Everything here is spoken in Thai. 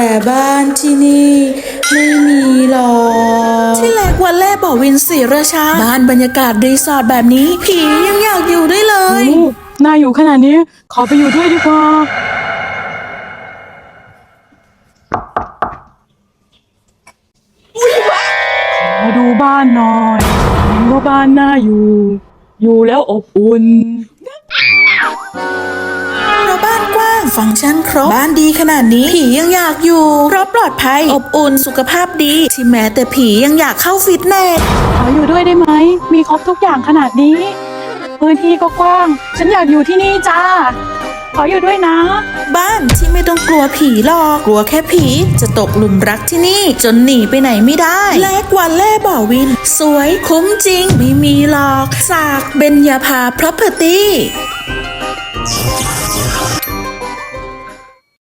แต่บ้านที่นี่ไม่มีหรอกที่แรกวันแรกบอกวินสีราชาบ้านบรรยากาศรีสอร์ทแบบนี้ ผียังอยากอยู่ด้วยเลยลูกน่าอยู่ขนาดนี้ ขอไปอยู่ด้วยดีกว่า มาดูบ้านหน่อยเห็นว่าบ้านน่าอยู่ อยู่แล้วอบอุ่น ฟังก์ชันครบ บ้านดีขนาดนี้ ผียังอยากอยู่ เพราะปลอดภัย อบอุ่นสุขภาพดี ที่แม้แต่ผียังอยากเข้าฟิตเนส ขออยู่ด้วยได้ไหม มีครบทุกอย่างขนาดนี้ พื้นที่ก็กว้าง ฉันอยากอยู่ที่นี่จ้า ขออยู่ด้วยนะ บ้านที่ไม่ต้องกลัวผีหรอก กลัวแค่ผีจะตกหลุมรักที่นี่ จนหนีไปไหนไม่ได้ และกวันแล่บ่อวิน สวยคุ้มจริง ไม่มีหรอกจากเบญญาภา property